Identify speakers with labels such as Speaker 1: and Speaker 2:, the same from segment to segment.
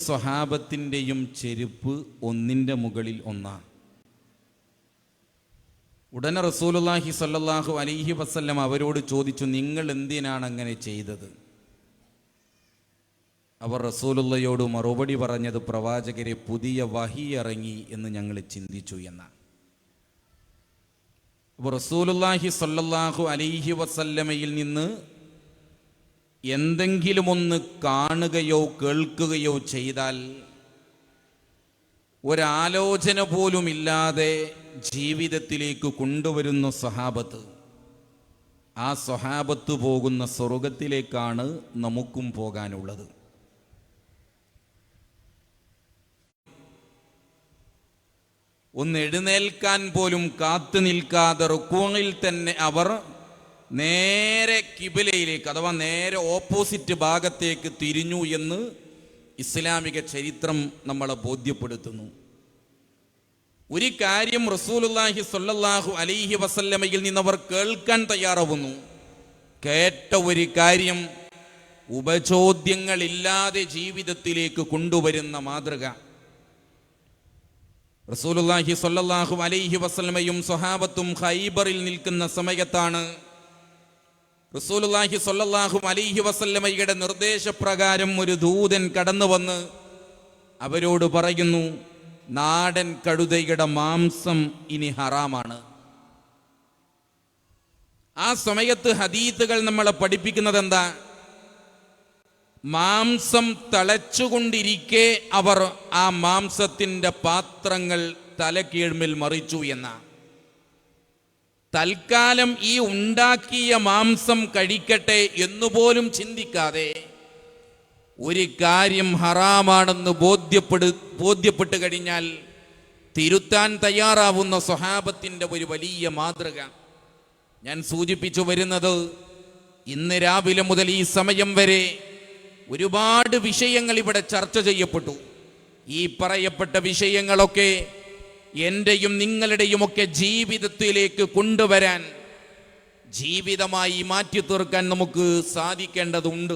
Speaker 1: സ്വഹാബത്തിന്റെയും ചെരുപ്പ് ഒന്നിന്റെ മുകളിൽ ഒന്നാണ് ഉടനെ റസൂലുള്ളാഹി സല്ലാഹു അലൈഹി വസ്ല്ലം അവരോട് ചോദിച്ചു നിങ്ങൾ എന്തിനാണ് അങ്ങനെ ചെയ്തത്? അവർ റസൂലുള്ളയോട് മറുപടി പറഞ്ഞത് പ്രവാചകരെ പുതിയ വഹി ഇറങ്ങി എന്ന് ഞങ്ങൾ ചിന്തിച്ചു എന്നാണ് അപ്പോൾ റസൂലുള്ളാഹി സല്ലാഹു അലൈഹി വസല്ലമയിൽ നിന്ന് എന്തെങ്കിലും ഒന്ന് കാണുകയോ കേൾക്കുകയോ ചെയ്താൽ ഒരാലോചന പോലുമില്ലാതെ ജീവിതത്തിലേക്ക് കൊണ്ടുവരുന്ന സ്വഹാബത്ത് ആ സ്വഹാബത്ത് പോകുന്ന സ്വർഗത്തിലേക്കാണ് നമുക്കും പോകാനുള്ളത്. ഒന്ന് എഴുന്നേൽക്കാൻ പോലും കാത്തു നിൽക്കാതെ റുക്കൂണിൽ തന്നെ അവർ നേരെ കിബിലയിലേക്ക് അഥവാ നേരെ ഓപ്പോസിറ്റ് ഭാഗത്തേക്ക് തിരിഞ്ഞു എന്ന് ഇസ്ലാമിക ചരിത്രം നമ്മളെ ബോധ്യപ്പെടുത്തുന്നു. ഒരു കാര്യം റസൂലുള്ളാഹി സ്വല്ലല്ലാഹു അലൈഹി വസല്ലമയിൽ നിന്നവർ കേൾക്കാൻ തയ്യാറാവുന്നു. കേട്ട ഒരു കാര്യം ഉപചോദ്യങ്ങളില്ലാതെ ജീവിതത്തിലേക്ക് കൊണ്ടുവരുന്ന മാതൃക. റസൂലുള്ളാഹി സ്വല്ലല്ലാഹു അലൈഹി വസല്ലമയും സ്വഹാബത്തും ഹൈബറിൽ നിൽക്കുന്ന സമയത്താണ് റസൂലുള്ളാഹി സ്വല്ലല്ലാഹു അലൈഹി വസല്ലമയുടെ നിർദ്ദേശപ്രകാരം ഒരു ദൂതൻ കടന്നു വന്ന് അവരോട് പറയുന്നു നാടൻ കഴുതയുടെ മാംസം ഇനി ഹറാമാണ്. ആ സമയത്ത് ഹദീത്തുകൾ നമ്മളെ പഠിപ്പിക്കുന്നത് എന്താ മാംസം തളച്ചുകൊണ്ടിരിക്കെ അവർ ആ മാംസത്തിന്റെ പാത്രങ്ങൾ തലക്കീഴ്മിൽ മറിച്ചു എന്ന തൽക്കാലം ഈ ഉണ്ടാക്കിയ മാംസം കഴിക്കട്ടെ എന്നുപോലും ചിന്തിക്കാതെ ഒരു കാര്യം ഹറാമാണെന്ന് ബോധ്യപ്പെടു ബോധ്യപ്പെട്ട് കഴിഞ്ഞാൽ തിരുത്താൻ തയ്യാറാവുന്ന സ്വഹാബത്തിന്റെ ഒരു വലിയ മാതൃക. ഞാൻ സൂചിപ്പിച്ചു വരുന്നത് ഇന്ന് രാവിലെ മുതൽ ഈ സമയം വരെ ഒരുപാട് വിഷയങ്ങൾ ഇവിടെ ചർച്ച ചെയ്യപ്പെട്ടു. ഈ പറയപ്പെട്ട വിഷയങ്ങളൊക്കെ എന്റെയും നിങ്ങളുടെയും ഒക്കെ ജീവിതത്തിലേക്ക് കൊണ്ടുവരാൻ ജീവിതമായി മാറ്റി തീർക്കാൻ നമുക്ക് സാധിക്കേണ്ടതുണ്ട്.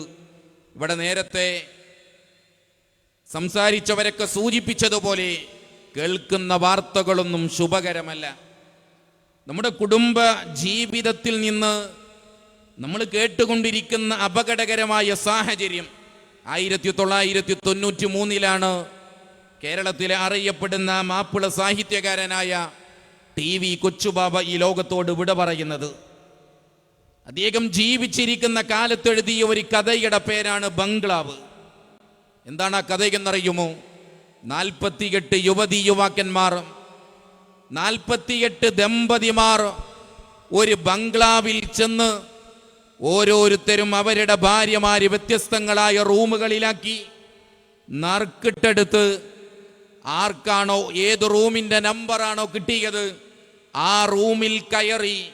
Speaker 1: ഇവിടെ നേരത്തെ സംസാരിച്ചവരൊക്കെ സൂചിപ്പിച്ചതുപോലെ കേൾക്കുന്ന വാർത്തകളൊന്നും ശുഭകരമല്ല. നമ്മുടെ കുടുംബ ജീവിതത്തിൽ നിന്ന് നമ്മൾ കേട്ടുകൊണ്ടിരിക്കുന്ന അപകടകരമായ സാഹചര്യം ആയിരത്തി തൊള്ളായിരത്തി തൊണ്ണൂറ്റി മൂന്നിലാണ് കേരളത്തിലെ അറിയപ്പെടുന്ന മാപ്പിള സാഹിത്യകാരനായ ടി വി കൊച്ചുബാബ ഈ ലോകത്തോട് വിട പറയുന്നത്. അദ്ദേഹം ജീവിച്ചിരിക്കുന്ന കാലത്തെഴുതിയ ഒരു കഥയുടെ പേരാണ് ബംഗ്ലാവ്. എന്താണ് ആ കഥയെന്നറിയുമോ? നാൽപ്പത്തിയെട്ട് യുവതി യുവാക്കന്മാർ നാൽപ്പത്തിയെട്ട് ദമ്പതിമാർ ഒരു ബംഗ്ലാവിൽ ചെന്ന് ഓരോരുത്തരും അവരുടെ ഭാര്യമാര് വ്യത്യസ്തങ്ങളായ റൂമുകളിലാക്കി നറുക്കിട്ടെടുത്ത് ആർക്കാണോ ഏത് റൂമിന്റെ നമ്പറാണോ കിട്ടിയത്? ആ റൂമിൽ കയറി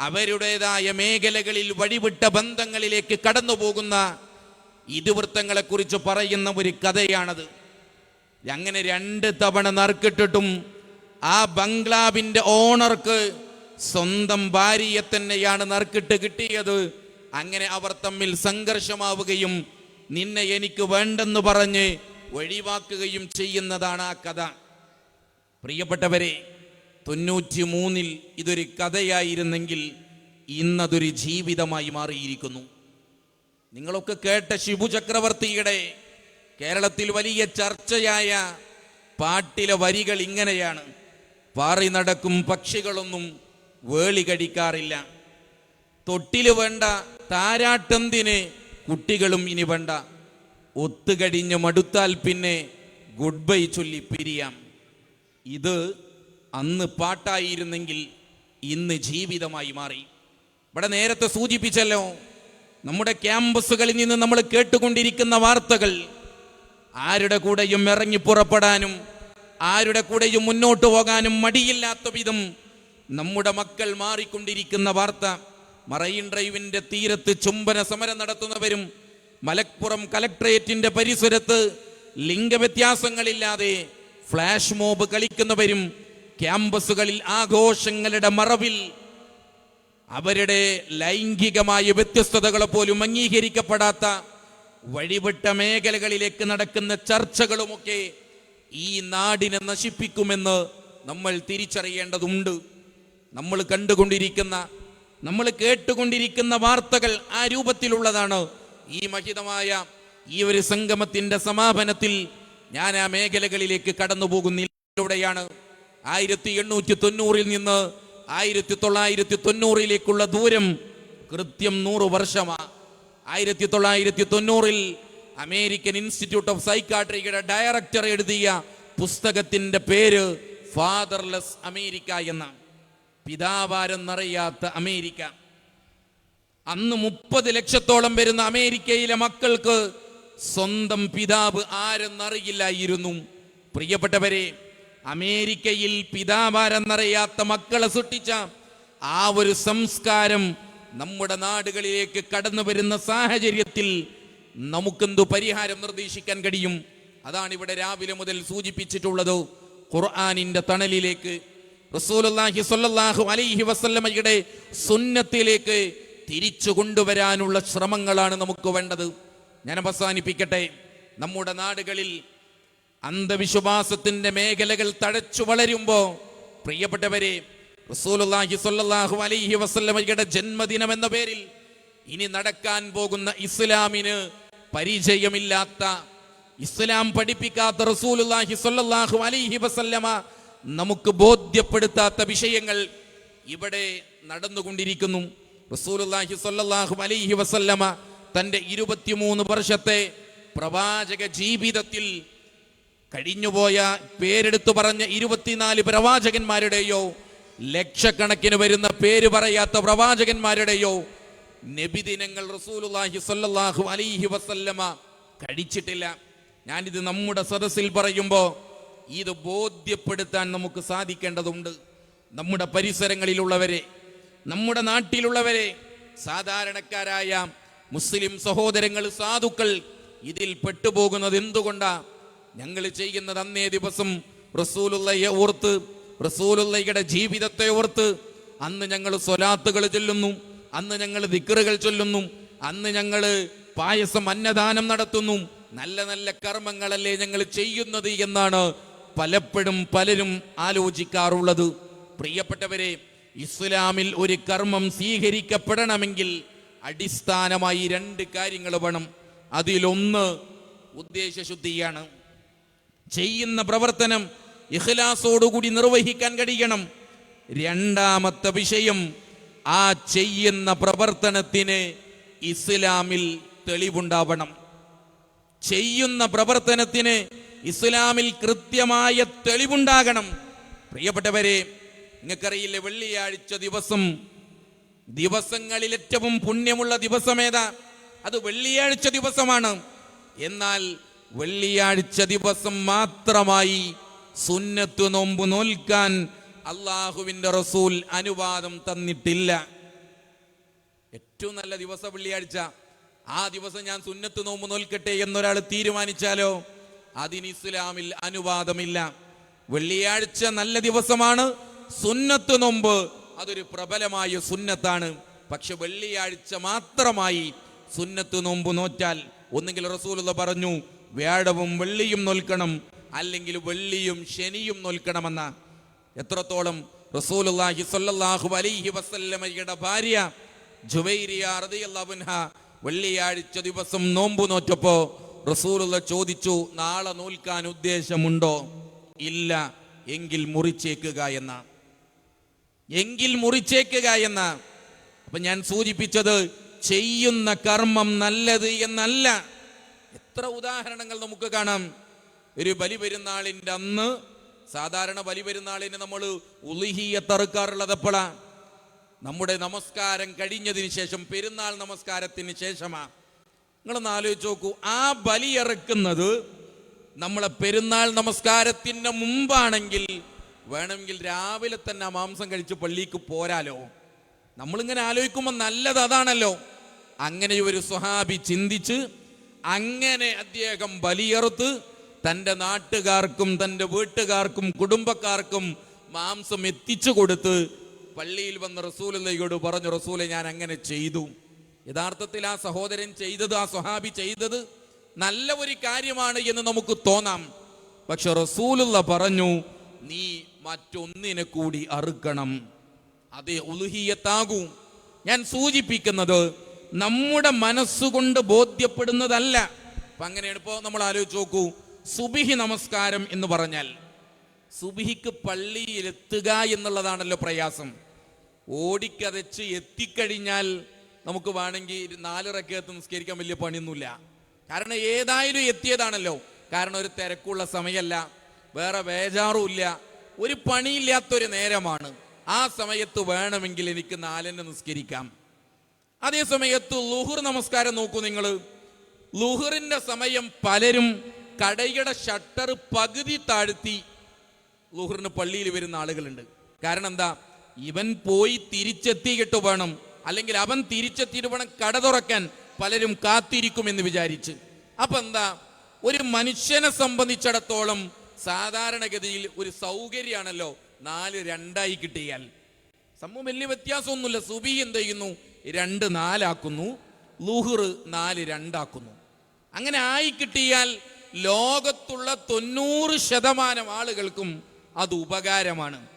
Speaker 1: അവരുടേതായ മേഖലകളിൽ വഴിവിട്ട ബന്ധങ്ങളിലേക്ക് കടന്നു പോകുന്ന ഇതിവൃത്തങ്ങളെക്കുറിച്ച് പറയുന്ന ഒരു കഥയാണത്. അങ്ങനെ രണ്ട് തവണ നറുക്കിട്ടിട്ടും ആ ബംഗ്ലാവിന്റെ ഓണർക്ക് സ്വന്തം ഭാര്യയെ തന്നെയാണ് നറുക്കിട്ട് കിട്ടിയത്. അങ്ങനെ അവർ തമ്മിൽ സംഘർഷമാവുകയും നിന്നെ എനിക്ക് വേണ്ടെന്ന് പറഞ്ഞ് ഒഴിവാക്കുകയും ചെയ്യുന്നതാണ് ആ കഥ. പ്രിയപ്പെട്ടവരെ തൊണ്ണൂറ്റി മൂന്നിൽ ഇതൊരു കഥയായിരുന്നെങ്കിൽ ഇന്നതൊരു ജീവിതമായി മാറിയിരിക്കുന്നു. നിങ്ങളൊക്കെ കേട്ട ശിബു ചക്രവർത്തിയുടെ കേരളത്തിൽ വലിയ ചർച്ചയായ പാട്ടിലെ വരികൾ ഇങ്ങനെയാണ്. പാറി നടക്കും പക്ഷികളൊന്നും വേളി കടിക്കാറില്ല. തൊട്ടിൽ വേണ്ട താരാട്ടന്തിന് കുട്ടികളും ഇനി വേണ്ട. ഒത്തുകഴിഞ്ഞ് മടുത്താൽ പിന്നെ ഗുഡ് ബൈ ചൊല്ലി പിരിയാം. ഇത് അന്ന് പാട്ടായിരുന്നെങ്കിൽ ഇന്ന് ജീവിതമായി മാറി. ഇവിടെ നേരത്തെ സൂചിപ്പിച്ചല്ലോ നമ്മുടെ ക്യാമ്പസുകളിൽ നിന്ന് നമ്മൾ കേട്ടുകൊണ്ടിരിക്കുന്ന വാർത്തകൾ ആരുടെ കൂടെയും ഇറങ്ങി പുറപ്പെടാനും ആരുടെ കൂടെയും മുന്നോട്ട് പോകാനും മടിയില്ലാത്ത വിധം നമ്മുടെ മക്കൾ മാറിക്കൊണ്ടിരിക്കുന്ന വാർത്ത. മറൈൻ ഡ്രൈവിന്റെ തീരത്ത് ചുംബന സമരം നടത്തുന്നവരും മലപ്പുറം കലക്ട്രേറ്റിന്റെ പരിസരത്ത് ലിംഗവ്യത്യാസങ്ങളില്ലാതെ ഫ്ലാഷ് മോബ് കളിക്കുന്നവരും ക്യാമ്പസുകളിൽ ആഘോഷങ്ങളുടെ മറവിൽ അവരുടെ ലൈംഗികമായ വ്യത്യസ്തതകളെ പോലും അംഗീകരിക്കപ്പെടാത്ത വഴിവിട്ട മേഖലകളിലേക്ക് നടക്കുന്ന ചർച്ചകളുമൊക്കെ ഈ നാടിനെ നശിപ്പിക്കുമെന്ന് നമ്മൾ തിരിച്ചറിയേണ്ടതുണ്ട്. നമ്മൾ കണ്ടുകൊണ്ടിരിക്കുന്ന നമ്മൾ കേട്ടുകൊണ്ടിരിക്കുന്ന വാർത്തകൾ ആ രൂപത്തിലുള്ളതാണ്. ഈ മഹിതമായ ഈ ഒരു സംഗമത്തിന്റെ സമാപനത്തിൽ ഞാൻ ആ മേഖലകളിലേക്ക് കടന്നു പോകുന്നില്ലൂടെയാണ് ആയിരത്തി എണ്ണൂറ്റി തൊണ്ണൂറിൽ നിന്ന് ആയിരത്തി തൊള്ളായിരത്തി തൊണ്ണൂറിലേക്കുള്ള ദൂരം കൃത്യം നൂറ് വർഷമാണ് ആയിരത്തി തൊള്ളായിരത്തി തൊണ്ണൂറിൽ അമേരിക്കൻ ഇൻസ്റ്റിറ്റ്യൂട്ട് ഓഫ് സൈക്കാട്രിയുടെ ഡയറക്ടർ എഴുതിയ പുസ്തകത്തിന്റെ പേര് ഫാദർലെസ് അമേരിക്ക എന്നാണ്. പിതാവാരെന്നറിയാത്ത അമേരിക്ക. അന്ന് മുപ്പത് ലക്ഷത്തോളം വരുന്ന അമേരിക്കയിലെ മക്കൾക്ക് സ്വന്തം പിതാവ് ആരെന്നറിയില്ലായിരുന്നു. പ്രിയപ്പെട്ടവരെ അമേരിക്കയിൽ പിതാവാരെന്നറിയാത്ത മക്കളെ സൃഷ്ടിച്ച ആ ഒരു സംസ്കാരം നമ്മുടെ നാടുകളിലേക്ക് കടന്നു വരുന്ന സാഹചര്യത്തിൽ നമുക്കെന്തു പരിഹാരം നിർദ്ദേശിക്കാൻ കഴിയും? അതാണ് ഇവിടെ രാവിലെ മുതൽ സൂചിപ്പിച്ചിട്ടുള്ളത്. ഖുർആാനിന്റെ തണലിലേക്ക് റസൂലുള്ളാഹി സ്വല്ലല്ലാഹു അലൈഹി വസല്ലമയുടെ സുന്നത്തിലേക്ക് തിരിച്ചു കൊണ്ടുവരാനുള്ള ശ്രമങ്ങളാണ് നമുക്ക് വേണ്ടത്. ഞാൻ അവസാനിപ്പിക്കട്ടെ. നമ്മുടെ നാടുകളിൽ അന്ധവിശ്വാസത്തിന്റെ മേഖലകൾ തഴച്ചു വളരുമ്പോ പ്രിയപ്പെട്ടവരെ റസൂലുള്ളാഹി സ്വല്ലല്ലാഹു അലൈഹി വസല്ലമയുടെ ജന്മദിനം എന്ന പേരിൽ ഇനി നടക്കാൻ പോകുന്ന ഇസ്ലാമിന് പരിചയമില്ലാത്ത ഇസ്ലാം പഠിപ്പിക്കാത്ത റസൂലുള്ളാഹി സ്വല്ലല്ലാഹു അലൈഹി വസല്ലമ നമുക്ക് ബോധ്യപ്പെടുത്താത്ത വിഷയങ്ങൾ ഇവിടെ നടന്നുകൊണ്ടിരിക്കുന്നു. റസൂലുള്ളാഹി സ്വല്ലല്ലാഹു അലൈഹി വസല്ലമ തന്റെ ഇരുപത്തിമൂന്ന് വർഷത്തെ പ്രവാചക ജീവിതത്തിൽ കഴിഞ്ഞുപോയ പേരെടുത്തു പറഞ്ഞ ഇരുപത്തിനാല് പ്രവാചകന്മാരുടെയോ ലക്ഷക്കണക്കിന് വരുന്ന പേര് പറയാത്ത പ്രവാചകന്മാരുടെയോ നബിദിനങ്ങൾ റസൂലുള്ളാഹി സ്വല്ലല്ലാഹു അലൈഹി വസല്ലമ കഴിച്ചിട്ടില്ല. ഞാനിത് നമ്മുടെ സദസ്സിൽ പറയുമ്പോൾ ഇത് ബോധ്യപ്പെടുത്താൻ നമുക്ക് സാധിക്കേണ്ടതുണ്ട്. നമ്മുടെ പരിസരങ്ങളിലുള്ളവരെ നമ്മുടെ നാട്ടിലുള്ളവരെ സാധാരണക്കാരായ മുസ്ലിം സഹോദരങ്ങൾ സാധുക്കൾ ഇതിൽ പെട്ടുപോകുന്നത് എന്തുകൊണ്ടാ? ഞങ്ങൾ ചെയ്യുന്നത് അന്നേ ദിവസം റസൂലുള്ളയെ ഓർത്ത് റസൂലുള്ളയുടെ ജീവിതത്തെ ഓർത്ത് അന്ന് ഞങ്ങൾ സ്വലാത്തുകൾ ചൊല്ലുന്നു അന്ന് ഞങ്ങൾ ദിക്കറുകൾ ചൊല്ലുന്നു അന്ന് ഞങ്ങൾ പായസം അന്നദാനം നടത്തുന്നു. നല്ല നല്ല കർമ്മങ്ങളല്ലേ ഞങ്ങൾ ചെയ്യുന്നത് എന്നാണ് പലപ്പോഴും പലരും ആലോചിക്കാറുള്ളത്. പ്രിയപ്പെട്ടവരെ ഇസ്ലാമിൽ ഒരു കർമ്മം സ്വീകരിക്കപ്പെടണമെങ്കിൽ അടിസ്ഥാനമായി രണ്ട് കാര്യങ്ങൾ വേണം. അതിലൊന്ന് ഉദ്ദേശശുദ്ധിയാണ്. ചെയ്യുന്ന പ്രവർത്തനം ഇഖ്ലാസോടുകൂടി നിർവഹിക്കാൻ കഴിയണം. രണ്ടാമത്തെ വിഷയം ആ ചെയ്യുന്ന പ്രവർത്തനത്തിന് ഇസ്ലാമിൽ തെളിവുണ്ടാവണം. ചെയ്യുന്ന പ്രവർത്തനത്തിന് ഇസ്ലാമിൽ കൃത്യമായ തെളിവുണ്ടാകണം. പ്രിയപ്പെട്ടവരെ നിങ്ങൾക്കറിയില്ലേ വെള്ളിയാഴ്ച ദിവസം ദിവസങ്ങളിൽ ഏറ്റവും പുണ്യമുള്ള ദിവസമേതാ? അത് വെള്ളിയാഴ്ച ദിവസമാണ്. എന്നാൽ വെള്ളിയാഴ്ച ദിവസം മാത്രമായി സുന്നത്തു നോമ്പ് നോൽക്കാൻ അള്ളാഹുവിന്റെ റസൂൽ അനുവാദം തന്നിട്ടില്ല. ഏറ്റവും നല്ല ദിവസം വെള്ളിയാഴ്ച. ആ ദിവസം ഞാൻ സുന്നത്ത് നോമ്പ് നോൽക്കട്ടെ എന്നൊരാൾ തീരുമാനിച്ചാലോ? അതിന് ഇസ്ലാമിൽ അനുവാദമില്ല. വെള്ളിയാഴ്ച നല്ല ദിവസമാണ്. സുന്നത്ത് നോമ്പ് അതൊരു പ്രബലമായ സുന്നത്താണ്. പക്ഷെ വെള്ളിയാഴ്ച മാത്രമായി സുന്നത്ത് നോമ്പ് നോറ്റാൽ ഒന്നുകിൽ റസൂലുള്ള പറഞ്ഞു വ്യാഴവും വെള്ളിയും നോൽക്കണം അല്ലെങ്കിൽ വെള്ളിയും ശനിയും നോൽക്കണമെന്ന. എത്രത്തോളം റസൂലുള്ളാഹി സ്വല്ലല്ലാഹു അലൈഹി വസല്ലമയുടെ ഭാര്യ ജുവൈരിയ റളിയല്ലാഹു അൻഹ വെള്ളിയാഴ്ച ദിവസം നോമ്പ് നോറ്റപ്പോ റസൂലുള്ള ചോദിച്ചു നാളെ നോൽക്കാൻ ഉദ്ദേശമുണ്ടോ? ഇല്ല എങ്കിൽ മുറിച്ചേക്കുക എന്ന. എങ്കിൽ മുറിച്ചേക്കുക എന്ന. അപ്പൊ ഞാൻ സൂചിപ്പിച്ചത് ചെയ്യുന്ന കർമ്മം നല്ലത് എന്നല്ല. എത്ര ഉദാഹരണങ്ങൾ നമുക്ക് കാണാം. ഒരു ബലി പെരുന്നാളിന്റെ അന്ന് സാധാരണ ബലി പെരുന്നാളിന് നമ്മൾ ഉളിഹിയ തറുക്കാറുള്ളത് എപ്പോഴാ നമ്മുടെ നമസ്കാരം കഴിഞ്ഞതിന് ശേഷം പെരുന്നാൾ നമസ്കാരത്തിന് ശേഷമാ. നിങ്ങളൊന്ന് ആലോചിച്ച് നോക്കൂ ആ ബലിയിറക്കുന്നത് നമ്മളെ പെരുന്നാൾ നമസ്കാരത്തിന് മുമ്പാണെങ്കിൽ വേണമെങ്കിൽ രാവിലെ തന്നെ ആ മാംസം കഴിച്ച് പള്ളിക്ക് പോരാലോ? നമ്മളിങ്ങനെ ആലോചിക്കുമ്പോൾ നല്ലത് അതാണല്ലോ. അങ്ങനെ ഒരു സ്വഹാബി ചിന്തിച്ച് അങ്ങനെ അദ്ദേഹം ബലിയറുത്ത് തന്റെ നാട്ടുകാർക്കും തന്റെ വീട്ടുകാർക്കും കുടുംബക്കാർക്കും മാംസം എത്തിച്ചു കൊടുത്ത് പള്ളിയിൽ വന്ന് റസൂലയോട് പറഞ്ഞു റസൂലെ ഞാൻ അങ്ങനെ ചെയ്തു. യഥാർത്ഥത്തിൽ ആ സഹോദരൻ ചെയ്തത് ആ സ്വഹാബി ചെയ്തത് നല്ല ഒരു കാര്യമാണ് എന്ന് നമുക്ക് തോന്നാം. പക്ഷെ റസൂലുള്ള പറഞ്ഞു നീ മറ്റൊന്നിനെ കൂടി അറുക്കണം. അതേ ഉലുഹിയത്താകൂ. ഞാൻ സൂചിപ്പിക്കുന്നത് നമ്മുടെ മനസ്സുകൊണ്ട് ബോധ്യപ്പെടുന്നതല്ല. അപ്പൊ അങ്ങനെയാണ് ഇപ്പോ നമ്മൾ ആലോചിച്ച് നോക്കൂ. സുബിഹി നമസ്കാരം എന്ന് പറഞ്ഞാൽ സുബിഹിക്ക് പള്ളിയിലെത്തുക എന്നുള്ളതാണല്ലോ പ്രയാസം. ഓടിക്കതച്ച് എത്തിക്കഴിഞ്ഞാൽ നമുക്ക് വേണമെങ്കിൽ നാലിറക്കകത്ത് നിസ്കരിക്കാൻ വലിയ പണിയൊന്നുമില്ല. കാരണം ഏതായാലും എത്തിയതാണല്ലോ. കാരണം ഒരു തിരക്കുള്ള സമയമല്ല. വേറെ വേജാറും ഇല്ല. ഒരു പണിയില്ലാത്തൊരു നേരമാണ്. ആ സമയത്ത് വേണമെങ്കിൽ എനിക്ക് നാലിന് നിസ്കരിക്കാം. അതേ സമയത്ത് ലുഹുർ നമസ്കാരം നോക്കൂ നിങ്ങൾ ലുഹുറിന്റെ സമയം പലരും കടയുടെ ഷട്ടർ പകുതി താഴ്ത്തി ലുഹറിന് പള്ളിയിൽ വരുന്ന ആളുകളുണ്ട്. കാരണം എന്താ? ഇവൻ പോയി തിരിച്ചെത്തിയിട്ട് വേണം. അല്ലെങ്കിൽ അവൻ തിരിച്ചെത്തിയിട്ട് വേണം കട തുറക്കാൻ പലരും കാത്തിരിക്കുമെന്ന് വിചാരിച്ച്. അപ്പൊ എന്താ? ഒരു മനുഷ്യനെ സംബന്ധിച്ചിടത്തോളം സാധാരണഗതിയിൽ ഒരു സൗകര്യമാണല്ലോ നാല് രണ്ടായി കിട്ടിയാൽ. സംഭവം വലിയ വ്യത്യാസമൊന്നുമില്ല. സുബി എന്ത് ചെയ്യുന്നു? രണ്ട് നാലാക്കുന്നു. ലുഹുർ നാല് രണ്ടാക്കുന്നു. അങ്ങനെ ആയി കിട്ടിയാൽ ലോകത്തുള്ള തൊണ്ണൂറ് ശതമാനം ആളുകൾക്കും അത് ഉപകാരമാണ്.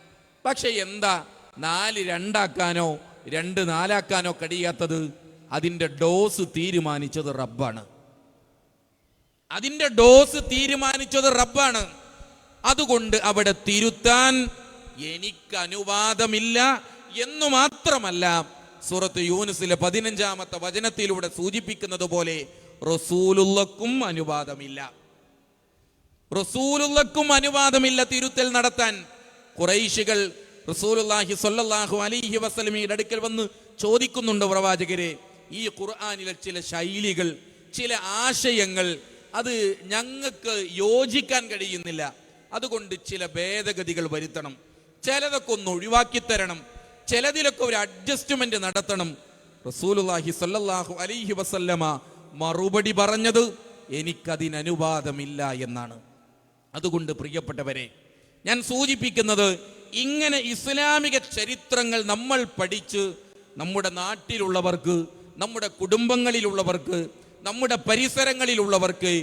Speaker 1: പക്ഷെ എന്താ നാല് രണ്ടാക്കാനോ രണ്ട് നാലാക്കാനോ കഴിയാത്തത്? അതിന്റെ ഡോസ് തീരുമാനിച്ചത് റബ്ബാണ്. അതിന്റെ ഡോസ് തീരുമാനിച്ചത് റബ്ബാണ്. അതുകൊണ്ട് അവിടെ തിരുത്താൻ എനിക്ക് അനുവാദമില്ല എന്നു മാത്രമല്ല സൂറത്ത് യൂനുസിലെ പതിനഞ്ചാമത്തെ വചനത്തിലൂടെ സൂചിപ്പിക്കുന്നത് പോലെ റസൂലുള്ളക്കും അനുവാദമില്ല. റസൂലുള്ളക്കും അനുവാദമില്ല തിരുത്തൽ നടത്താൻ. കുറൈശികൾ റസൂലുല്ലാഹി സ്വല്ലല്ലാഹു അലിഹി വസ്ലമിയുടെ അടുക്കൽ വന്ന് ചോദിക്കുന്നുണ്ട് പ്രവാചകരെ ഈ ഖുർആാനിലെ ചില ശൈലികൾ ചില ആശയങ്ങൾ അത് ഞങ്ങൾക്ക് യോജിക്കാൻ കഴിയുന്നില്ല. അതുകൊണ്ട് ചില ഭേദഗതികൾ വരുത്തണം. ചിലതൊക്കെ ഒന്ന് ഒഴിവാക്കി തരണം. ചിലതിലൊക്കെ ഒരു അഡ്ജസ്റ്റ്മെന്റ് നടത്തണം. റസൂലുള്ളാഹി സ്വല്ലല്ലാഹു അലൈഹി വസല്ലമ മറുപടി പറഞ്ഞത് എനിക്കതിന് അനുവാദമില്ല എന്നാണ്. അതുകൊണ്ട് പ്രിയപ്പെട്ടവരെ ഞാൻ സൂചിപ്പിക്കുന്നത് ഇങ്ങനെ ഇസ്ലാമിക ചരിത്രങ്ങൾ നമ്മൾ പഠിച്ച് നമ്മുടെ നാട്ടിലുള്ളവർക്ക് നമ്മുടെ കുടുംബങ്ങളിലുള്ളവർക്ക് നമ്മുടെ പരിസരങ്ങളിലുള്ളവർക്ക്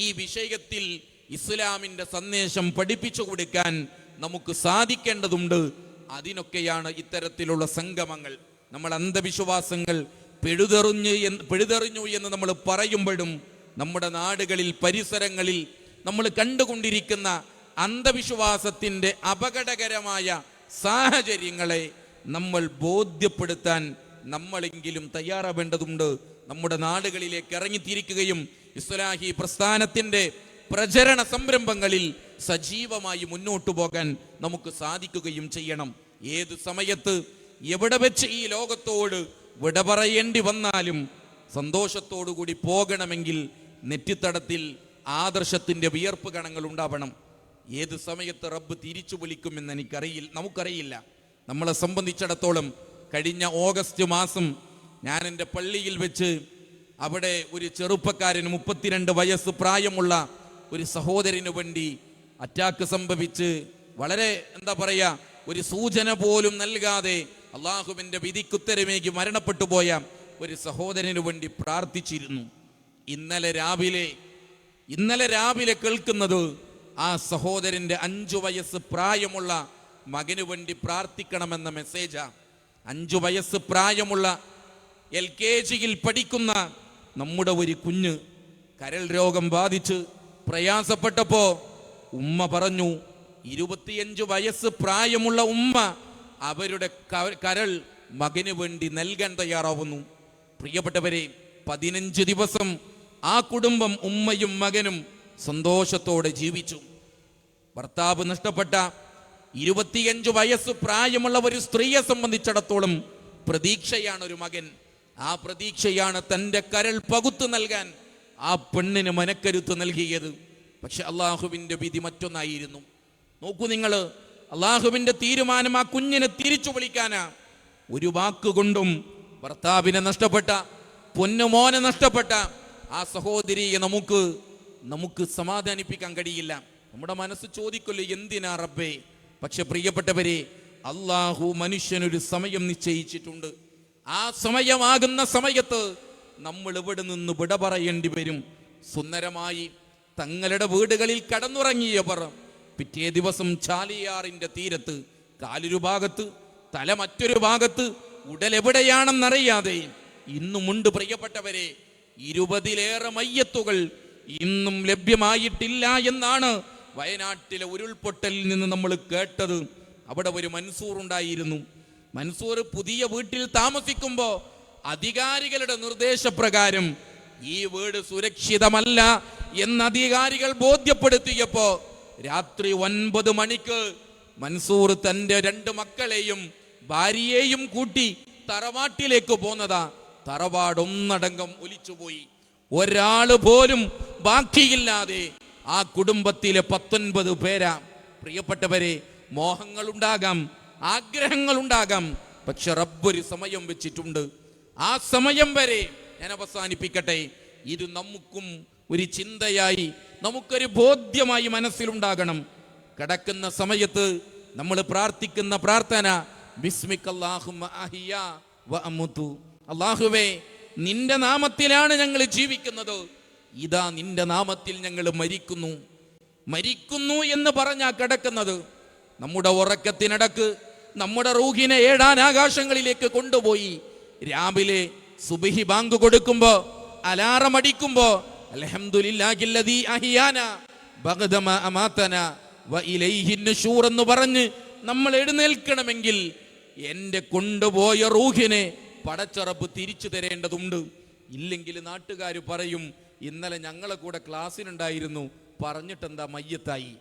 Speaker 1: ഈ വിഷയത്തിൽ ഇസ്ലാമിന്റെ സന്ദേശം പഠിപ്പിച്ചു കൊടുക്കാൻ നമുക്ക് സാധിക്കേണ്ടതുണ്ട്. അതിനൊക്കെയാണ് ഇത്തരത്തിലുള്ള സംഗമങ്ങൾ. നമ്മൾ അന്ധവിശ്വാസങ്ങൾ പെഴുതെറിഞ്ഞ് പെഴുതെറിഞ്ഞു എന്ന് നമ്മൾ പറയുമ്പോഴും നമ്മുടെ നാടുകളിൽ പരിസരങ്ങളിൽ നമ്മൾ കണ്ടുകൊണ്ടിരിക്കുന്ന അന്ധവിശ്വാസത്തിന്റെ അപകടകരമായ സാഹചര്യങ്ങളെ നമ്മൾ ബോധ്യപ്പെടുത്താൻ നമ്മളെങ്കിലും തയ്യാറാവേണ്ടതുണ്ട്. നമ്മുടെ നാടുകളിലേക്ക് ഇറങ്ങിത്തിരിക്കുകയും ഇസ്ലാഹി പ്രസ്ഥാനത്തിന്റെ പ്രചരണ സംരംഭങ്ങളിൽ സജീവമായി മുന്നോട്ടു പോകാൻ നമുക്ക് സാധിക്കുകയും ചെയ്യണം. ഏത് സമയത്ത് എവിടെ വെച്ച് ഈ ലോകത്തോട് വിട പറയേണ്ടി വന്നാലും സന്തോഷത്തോടുകൂടി പോകണമെങ്കിൽ നെറ്റിത്തടത്തിൽ ആദർശത്തിന്റെ വിയർപ്പ് കണങ്ങൾ ഉണ്ടാവണം. ഏത് സമയത്ത് റബ്ബ് തിരിച്ചു വിളിക്കുമെന്ന് എനിക്കറിയില്ല നമുക്കറിയില്ല. നമ്മളെ സംബന്ധിച്ചിടത്തോളം കഴിഞ്ഞ ഓഗസ്റ്റ് മാസം ഞാൻ എന്റെ പള്ളിയിൽ വെച്ച് അവിടെ ഒരു ചെറുപ്പക്കാരന് മുപ്പത്തിരണ്ട് വയസ്സ് പ്രായമുള്ള ഒരു സഹോദരന് വേണ്ടി അറ്റാക്ക് സംഭവിച്ച് വളരെ എന്താ പറയാ ഒരു സൂചന പോലും നൽകാതെ അള്ളാഹുവിന്റെ വിധിക്കുത്തരമേക്ക് മരണപ്പെട്ടു പോയ ഒരു സഹോദരന് വേണ്ടി പ്രാർത്ഥിച്ചിരുന്നു. ഇന്നലെ രാവിലെ ഇന്നലെ രാവിലെ കേൾക്കുന്നത് ആ സഹോദരന്റെ അഞ്ചു വയസ്സ് പ്രായമുള്ള മകന് വേണ്ടി പ്രാർത്ഥിക്കണമെന്ന മെസ്സേജാ അഞ്ചു വയസ്സ് പ്രായമുള്ള എൽ കെ ജിയിൽ പഠിക്കുന്ന നമ്മുടെ ഒരു കുഞ്ഞ് കരൾ രോഗം ബാധിച്ച് പ്രയാസപ്പെട്ടപ്പോ ഉമ്മ പറഞ്ഞു ഇരുപത്തിയഞ്ചു വയസ്സ് പ്രായമുള്ള ഉമ്മ അവരുടെ കരൾ മകന് വേണ്ടി നൽകാൻ തയ്യാറാവുന്നു. പ്രിയപ്പെട്ടവരെ പതിനഞ്ച് ദിവസം ആ കുടുംബം ഉമ്മയും മകനും സന്തോഷത്തോടെ ജീവിച്ചു. ഭർത്താവ് നഷ്ടപ്പെട്ട ഇരുപത്തിയഞ്ചു വയസ്സ് പ്രായമുള്ള ഒരു സ്ത്രീയെ സംബന്ധിച്ചിടത്തോളം പ്രതീക്ഷയാണ് ഒരു മകൻ. ആ പ്രതീക്ഷയാണ് തന്റെ കരൾ പകുത്തു നൽകാൻ ആ പെണ്ണിന് മനക്കരുത്ത് നൽകിയത്. പക്ഷെ അള്ളാഹുവിന്റെ വിധി മറ്റൊന്നായിരുന്നു. നോക്കൂ നിങ്ങൾ അള്ളാഹുവിന്റെ തീരുമാനം ആ കുഞ്ഞിനെ തിരിച്ചു വിളിക്കാനാ. ഒരു വാക്കുകൊണ്ടും ഭർത്താവിനെ നഷ്ടപ്പെട്ട പൊന്നുമോനെ നഷ്ടപ്പെട്ട ആ സഹോദരിയെ നമുക്ക് നമുക്ക് സമാധാനിപ്പിക്കാൻ കഴിയില്ല. നമ്മുടെ മനസ്സ് ചോദിക്കല്ലോ എന്തിനാ റബ്ബേ? പക്ഷെ പ്രിയപ്പെട്ടവരെ അള്ളാഹു മനുഷ്യനൊരു സമയം നിശ്ചയിച്ചിട്ടുണ്ട്. ആ സമയമാകുന്ന സമയത്ത് നമ്മൾ ഇവിടെ നിന്ന് വിട പറയേണ്ടി വരും. സുന്ദരമായി തങ്ങളുടെ വീടുകളിൽ കടന്നുറങ്ങിയവർ പിറ്റേ ദിവസം ചാലിയാറിന്റെ തീരത്ത് കാലൊരു ഭാഗത്ത് തല മറ്റൊരു ഭാഗത്ത് ഉടലെവിടെയാണെന്നറിയാതെ ഇന്നുമുണ്ട് പ്രിയപ്പെട്ടവരെ. ഇരുപതിലേറെ മയ്യത്തുകൾ ഇന്നും ലഭ്യമായിട്ടില്ല എന്നാണ് വയനാട്ടിലെ ഉരുൾപൊട്ടലിൽ നിന്ന് നമ്മൾ കേട്ടത്. അവിടെ ഒരു മൻസൂർ ഉണ്ടായിരുന്നു മൻസൂർ പുതിയ വീട്ടിൽ താമസിക്കുമ്പോ അധികാരികളുടെ നിർദ്ദേശപ്രകാരം ഈ വീട് സുരക്ഷിതമല്ല എന്ന് അധികാരികൾ ബോധ്യപ്പെടുത്തിയപ്പോ രാത്രി ഒൻപത് മണിക്ക് മൻസൂർ തന്റെ രണ്ട് മക്കളെയും ഭാര്യയെയും കൂട്ടി തറവാട്ടിലേക്ക് പോന്നതാ. തറവാട് ഒന്നടങ്കം ഒലിച്ചുപോയി. ഒരാൾ പോലും ബാക്കിയില്ലാതെ ആ കുടുംബത്തിലെ പത്തൊൻപത് പേരാ. പ്രിയപ്പെട്ടവരെ മോഹങ്ങളുണ്ടാകാം ആഗ്രഹങ്ങളുണ്ടാകാം. പക്ഷെ റബ്ബൊരു സമയം വെച്ചിട്ടുണ്ട്. ആ സമയം വരെ ഞാൻ അവസാനിപ്പിക്കട്ടെ. ഇത് നമുക്കും ഒരു ചിന്തയായി നമുക്കൊരു ബോധ്യമായി മനസ്സിലുണ്ടാകണം. കിടക്കുന്ന സമയത്ത് നമ്മൾ പ്രാർത്ഥിക്കുന്ന പ്രാർത്ഥന. അള്ളാഹുവേ നിന്റെ നാമത്തിലാണ് ഞങ്ങൾ ജീവിക്കുന്നത്. ഇതാ നിന്റെ നാമത്തിൽ ഞങ്ങൾ മരിക്കുന്നു. മരിക്കുന്നു എന്ന് പറഞ്ഞാ കിടക്കുന്നത്. നമ്മുടെ ഉറക്കത്തിനടക്ക് നമ്മുടെ റൂഹിനെ ഏഴാൻ ആകാശങ്ങളിലേക്ക് കൊണ്ടുപോയി. രാവിലെ സുബിഹി ബാങ്ക് കൊടുക്കുമ്പോ അലാറം അടിക്കുമ്പോ എന്ന് പറഞ്ഞ് നമ്മൾ എഴുന്നേൽക്കണമെങ്കിൽ എന്റെ കൊണ്ടുപോയ റൂഹിനെ പടച്ചറപ്പ് തിരിച്ചു തരേണ്ടതുണ്ട്. ഇല്ലെങ്കിൽ നാട്ടുകാർ പറയും ഇന്നലെ ഞങ്ങളെ കൂടെ ക്ലാസ്സിനുണ്ടായിരുന്നു പറഞ്ഞിട്ടെന്താ മയ്യത്തായി?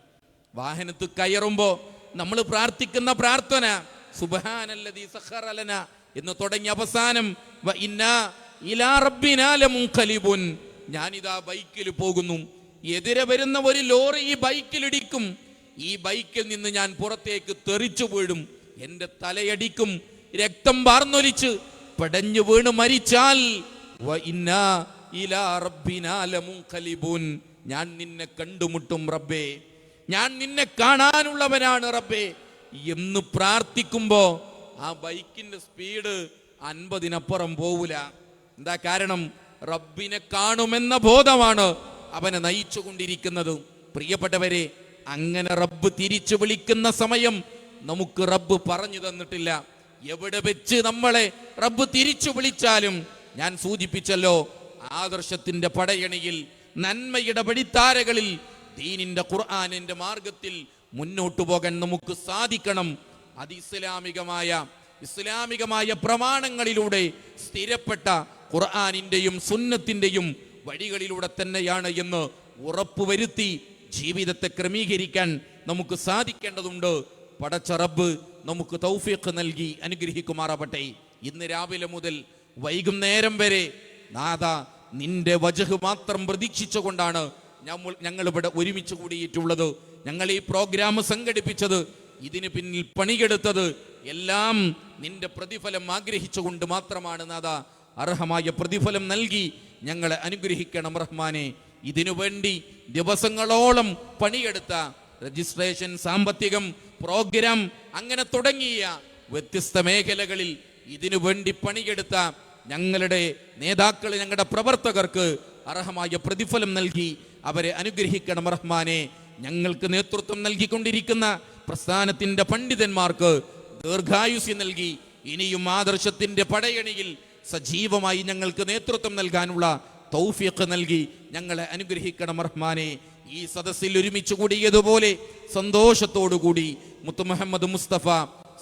Speaker 1: വാഹനത്ത് കയറുമ്പോ നമ്മൾ പ്രാർത്ഥിക്കുന്ന പ്രാർത്ഥന സുബ്ഹാനല്ലദീ സഖറലന എന്ന് തുടങ്ങി അവസാനം ഞാനിതാ ബൈക്കിൽ പോകുന്നു. എതിരെ വരുന്ന ഒരു ലോറി ഈ ബൈക്കിൽ ഇടിക്കും. ഈ ബൈക്കിൽ നിന്ന് ഞാൻ പുറത്തേക്ക് തെറിച്ചു വീഴും. എന്റെ തലയടിക്കും. രക്തം വാർന്നൊലിച്ച് പടഞ്ഞു വീണ് മരിച്ചാൽ ഞാൻ നിന്നെ കണ്ടുമുട്ടും റബ്ബേ. ഞാൻ നിന്നെ കാണാനുള്ളവനാണ് റബ്ബേ. എന്ന് പ്രാർത്ഥിക്കുമ്പോ ആ ബൈക്കിന്റെ സ്പീഡ് അൻപതിനപ്പുറം പോവില്ല എന്താ കാരണം? റബ്ബിനെ കാണുമെന്ന ബോധമാണ് അവനെ നയിച്ചുകൊണ്ടിരിക്കുന്നത്. പ്രിയപ്പെട്ടവരെ അങ്ങനെ റബ്ബ് തിരിച്ചു വിളിക്കുന്ന സമയം നമുക്ക് റബ്ബ് പറഞ്ഞു തന്നിട്ടില്ല. എവിടെ വെച്ച് നമ്മളെ റബ്ബ് തിരിച്ചു വിളിച്ചാലും ഞാൻ സൂചിപ്പിച്ചല്ലോ ആദർശത്തിന്റെ പടയണിയിൽ നന്മയുടെ പടിത്താരകളിൽ ദീനിന്റെ ഖുർആാനിന്റെ മാർഗത്തിൽ മുന്നോട്ടു പോകാൻ നമുക്ക് സാധിക്കണം. അത് ഇസ്ലാമികമായ ഇസ്ലാമികമായ പ്രമാണങ്ങളിലൂടെ സ്ഥിരപ്പെട്ട ഖുർആാനിന്റെയും സുന്നത്തിന്റെയും വഴികളിലൂടെ തന്നെയാണ് എന്ന് ഉറപ്പുവരുത്തി ജീവിതത്തെ ക്രമീകരിക്കാൻ നമുക്ക് സാധിക്കേണ്ടതുണ്ട്. പടച്ച റബ്ബ് നമുക്ക് തൗഫീഖ് നൽകി അനുഗ്രഹിക്കുമാറാവട്ടെ. ഇന്ന് രാവിലെ മുതൽ വൈകുന്നേരം വരെ നാഥ നിന്റെ വജഹ് മാത്രം പ്രതീക്ഷിച്ചുകൊണ്ടാണ് ഞങ്ങൾ ഇവിടെ ഒരുമിച്ച് കൂടിയിട്ടുള്ളത്. ഞങ്ങൾ ഈ പ്രോഗ്രാം സംഘടിപ്പിച്ചത് ഇതിന് പിന്നിൽ പണികെടുത്തത് എല്ലാം നിന്റെ പ്രതിഫലം ആഗ്രഹിച്ചുകൊണ്ട് മാത്രമാണ് നാഥ. അർഹമായ പ്രതിഫലം നൽകി ഞങ്ങളെ അനുഗ്രഹിക്കണം റഹ്മാനെ. ഇതിനു വേണ്ടി ദിവസങ്ങളോളം പണിയെടുത്ത രജിസ്ട്രേഷൻ സാമ്പത്തികം പ്രോഗ്രാം അങ്ങനെ തുടങ്ങിയ വ്യത്യസ്ത മേഖലകളിൽ ഇതിനു വേണ്ടി പണിയെടുത്ത ഞങ്ങളുടെ നേതാക്കൾ ഞങ്ങളുടെ പ്രവർത്തകർക്ക് അർഹമായ പ്രതിഫലം നൽകി അവരെ അനുഗ്രഹിക്കണം റഹ്മാനെ. ഞങ്ങൾക്ക് നേതൃത്വം നൽകിക്കൊണ്ടിരിക്കുന്ന പ്രസ്ഥാനത്തിന്റെ പണ്ഡിതന്മാർക്ക് ദീർഘായുസ് നൽകി ഇനിയും ആദർശത്തിന്റെ പടയണിയിൽ സജീവമായി ഞങ്ങൾക്ക് നേതൃത്വം നൽകാനുള്ള തൗഫീഖ് നൽകി. ഞങ്ങളെ അനുഗ്രഹിക്കണം റഹ്മാനെ. ഈ സദസ്സിൽ ഒരുമിച്ച് കൂടിയതുപോലെ സന്തോഷത്തോടുകൂടി മുത്തു മുഹമ്മദ് മുസ്തഫ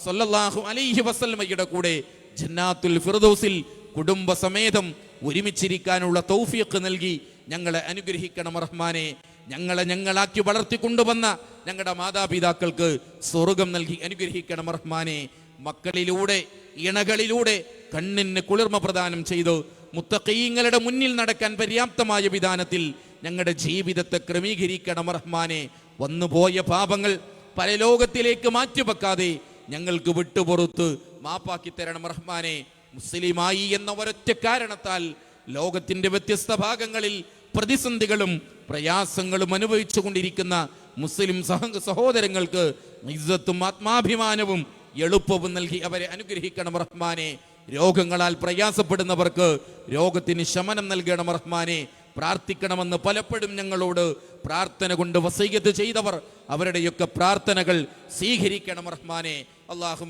Speaker 1: സല്ലല്ലാഹു അലൈഹി വസല്ലമയുടെ കൂടെ ജന്നാത്തുൽ ഫിർദൗസിൽ കുടുംബസമേതം ഒരുമിച്ചിരിക്കാനുള്ള തൗഫീഖ് നൽകി ഞങ്ങളെ അനുഗ്രഹിക്കണം റഹ്മാനെ. ഞങ്ങളെ ഞങ്ങളാക്കി വളർത്തിക്കൊണ്ടുവന്ന ഞങ്ങളുടെ മാതാപിതാക്കൾക്ക് സ്വർഗം നൽകി അനുഗ്രഹിക്കണം റഹ്മാനെ. മക്കളിലൂടെ ഇണകളിലൂടെ കണ്ണിന് കുളിർമ പ്രദാനം ചെയ്തു. മുത്തക്കീങ്ങളുടെ മുന്നിൽ നടക്കാൻ പര്യാപ്തമായ വിധാനത്തിൽ ഞങ്ങളുടെ ജീവിതത്തെ ക്രമീകരിക്കണം റഹ്മാനെ. വന്നുപോയ പാപങ്ങൾ പരലോകത്തിലേക്ക് മാറ്റിവെക്കാതെ ഞങ്ങൾക്ക് വിട്ടുപുറത്ത് മാപ്പാക്കി തരണം റഹ്മാനെ. മുസ്ലിമായി എന്ന ഒരൊറ്റ കാരണത്താൽ ലോകത്തിന്റെ വ്യത്യസ്ത ഭാഗങ്ങളിൽ പ്രതിസന്ധികളും പ്രയാസങ്ങളും അനുഭവിച്ചു കൊണ്ടിരിക്കുന്ന മുസ്ലിം സഹ സഹോദരങ്ങൾക്ക് ഇജ്ജത്തും ആത്മാഭിമാനവും എളുപ്പവും നൽകി അവരെ അനുഗ്രഹിക്കണം റഹ്മാനെ. രോഗങ്ങളാൽ പ്രയാസപ്പെടുന്നവർക്ക് രോഗത്തിന് ശമനം നൽകണം റഹ്മാനെ. പ്രാർത്ഥിക്കണമെന്ന് പലപ്പോഴും ഞങ്ങളോട് പ്രാർത്ഥന കൊണ്ട് വസീയത്ത് ചെയ്തവർ അവരുടെയൊക്കെ പ്രാർത്ഥനകൾ സ്വീകരിക്കണം റഹ്മാനെ. അള്ളാഹു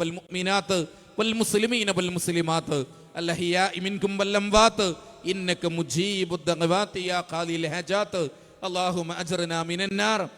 Speaker 1: വൽ മുഅ്മിനാത്ത് വൽ മുസ്ലിമീന വൽ മുസ്ലിമാത്ത്. അല്ലഹിയ ഇമിൻകും വൽ അംവാത്ത്. إنك مجيب الدعوات يا قالي الهجات اللهم أجرنا من النار.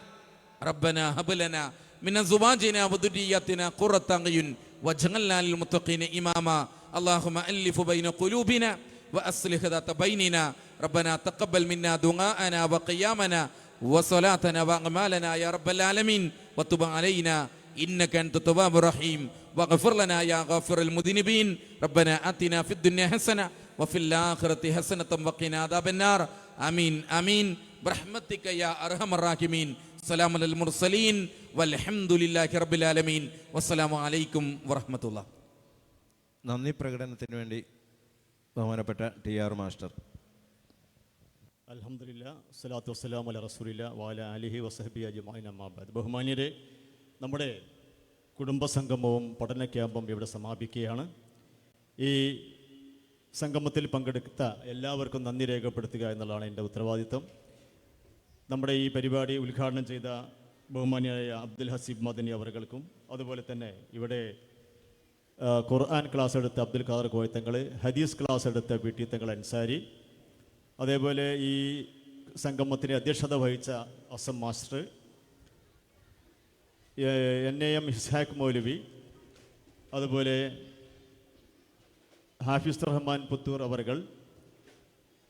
Speaker 1: ربنا هب لنا من أزواجنا وذرياتنا قرة أعين واجعلنا للمتقين إماما. اللهم ألف بين قلوبنا وأصلح ذات بيننا. ربنا تقبل منا دعاءنا وقيامنا وصلاتنا وأعمالنا يا رب العالمين. وتب علينا. إنك أنت التواب الرحيم. واغفر لنا يا غافر المذنبين. ربنا آتنا في الدنيا حسنة وفي الآخرة حسنة وقنا عذاب النار آمين آمين برحمتك يا أرحم الراحمين سلام على المرسلين والحمد لله رب العالمين والسلام عليكم ورحمة الله
Speaker 2: നന്ദി പ്രകടനത്തിന് വേണ്ടി ബഹുമാനപ്പെട്ട ടി ആർ മാസ്റ്റർ
Speaker 3: അലഹമില്ല സ്വലാത്തു വസ്സലാം അല റസൂലില്ല വാല അലിഹി വസഹബി അജുമാൻ അമ്മാബാദ് ബഹുമാന്യരെ നമ്മുടെ കുടുംബസംഗമവും പഠന ക്യാമ്പും ഇവിടെ സമാപിക്കുകയാണ് ഈ സംഗമത്തിൽ പങ്കെടുത്ത എല്ലാവർക്കും നന്ദി രേഖപ്പെടുത്തുക എന്നുള്ളതാണ് എന്റെ ഉത്തരവാദിത്വം. നമ്മുടെ ഈ പരിപാടി ഉദ്ഘാടനം ചെയ്ത ബഹുമാനിയായ അബ്ദുൽ ഹസീബ് മദനി അവർകൾക്കും അതുപോലെ തന്നെ ഇവിടെ ഖുർആൻ ക്ലാസ് എടുത്ത അബ്ദുൽ ഖാദർ കോയത്തങ്ങൾ ഹദീസ് ക്ലാസ് എടുത്ത പി ടി തങ്ങൾ അൻസാരി അതേപോലെ ഈ സംഗമത്തിന് അധ്യക്ഷത വഹിച്ച Azam master N A M Ishaq Maulavi അതുപോലെ ഹാഫിസ് റഹ്മാൻ പുത്തൂർ അവർകൾ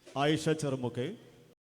Speaker 3: ആയിഷ ചെറുമുക്ക്